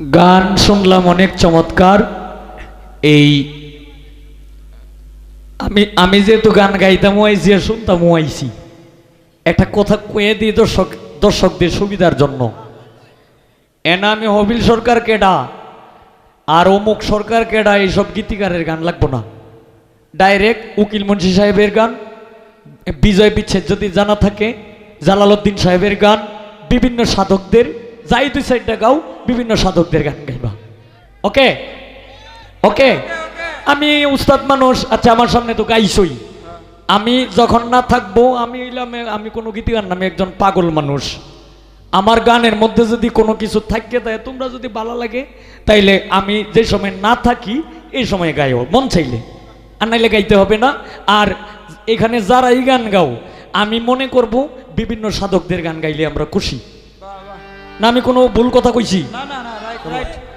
গান শুনলাম অনেক চমৎকার। এই আমি আমি যেহেতু গান গাইতাম আইছি আর শুনতাম আইছি একটা কথা কয়ে দিই দর্শক, দর্শকদের সুবিধার জন্য। এনা আমি হবিল সরকার কেডা? আর অমুক সরকার কেডা, এইসব গীতিকারের গান লাগবো না। ডাইরেক্ট উকিল মুন্সি সাহেবের গান, বিজয় বিচ্ছেদ যদি জানা থাকে, জালালউদ্দিন সাহেবের গান, বিভিন্ন সাধকদের যাই দুই সাইডটা গাও বিভিন্ন সাধকদের গান গাইবা। ওকে? ওকে? আমি উস্তাদ মানুষ আচ্ছা আমার সামনে তো গাইছই। আমি যখন না থাকব, আমি আমি কোনো গীতিকার নামে একজন পাগল মানুষ। আমার গানের মধ্যে যদি কোনো কিছু থাকে তাই তোমরা যদি ভালো লাগে, তাইলে আমি যে সময় না থাকি, এই সময় গাইও। মন চাইলে। আর নাইলে গাইতে হবে না। আর এখানে যারাই গান গাও, আমি মনে করব, বিভিন্ন সাধকদের গান গাইলে আমরা খুশি। না আমি কোনো ভুল কথা কইছি। না না না রাইট রাইট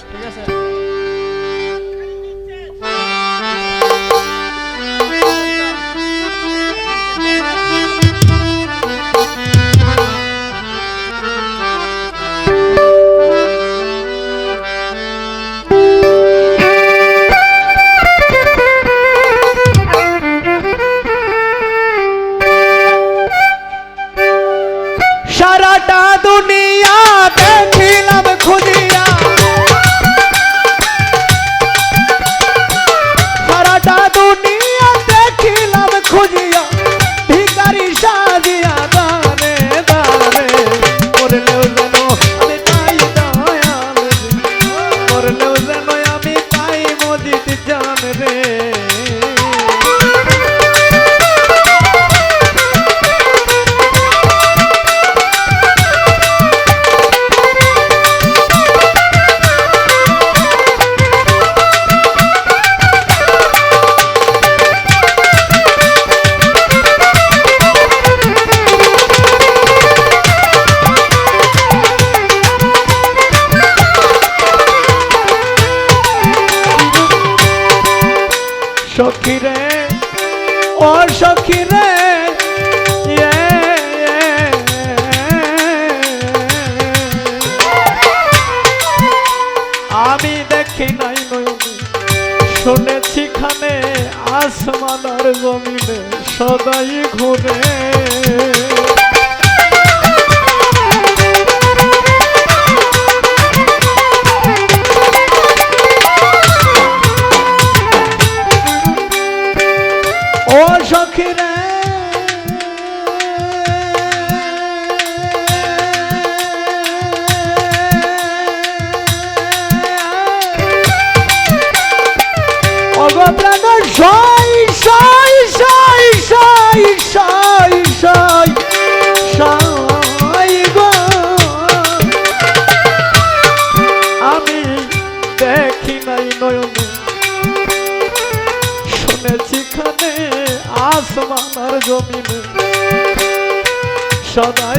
সখী রে ও সখী রে ইয়ে, আমি দেখি নাই নয়নে শুনেছি খানে আসমানার জমিনে সদাই ঘুরে। সদাই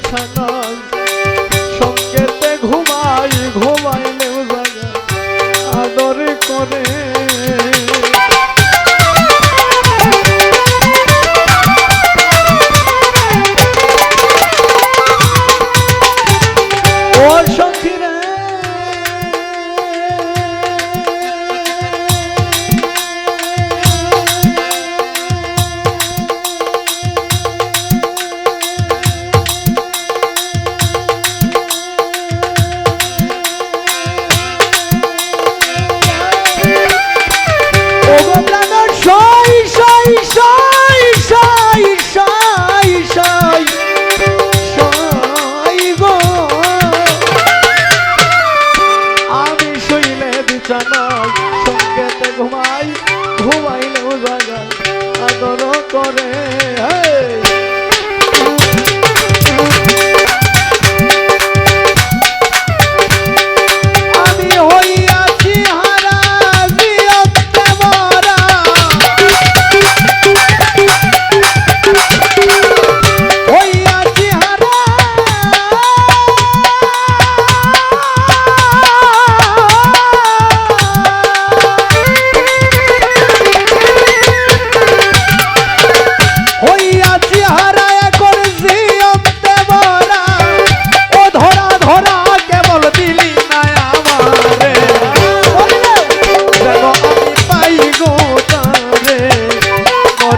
শুইলে নয় সঙ্গেতে ঘুমাই ঘুমাইলেও জায়গা আদরে করে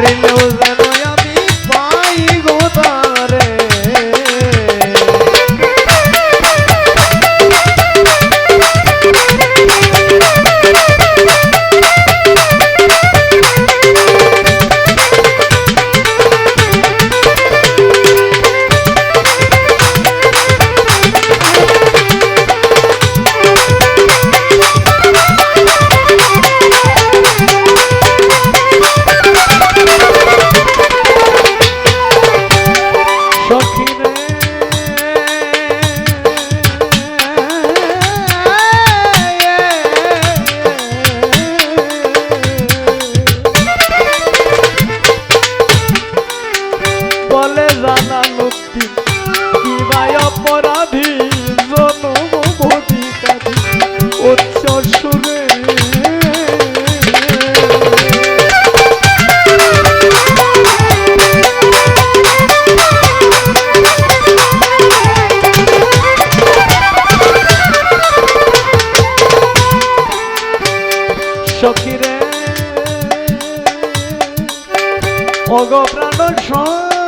rindu উচ্চ সুরে সখিরে ওগো প্রাণ সব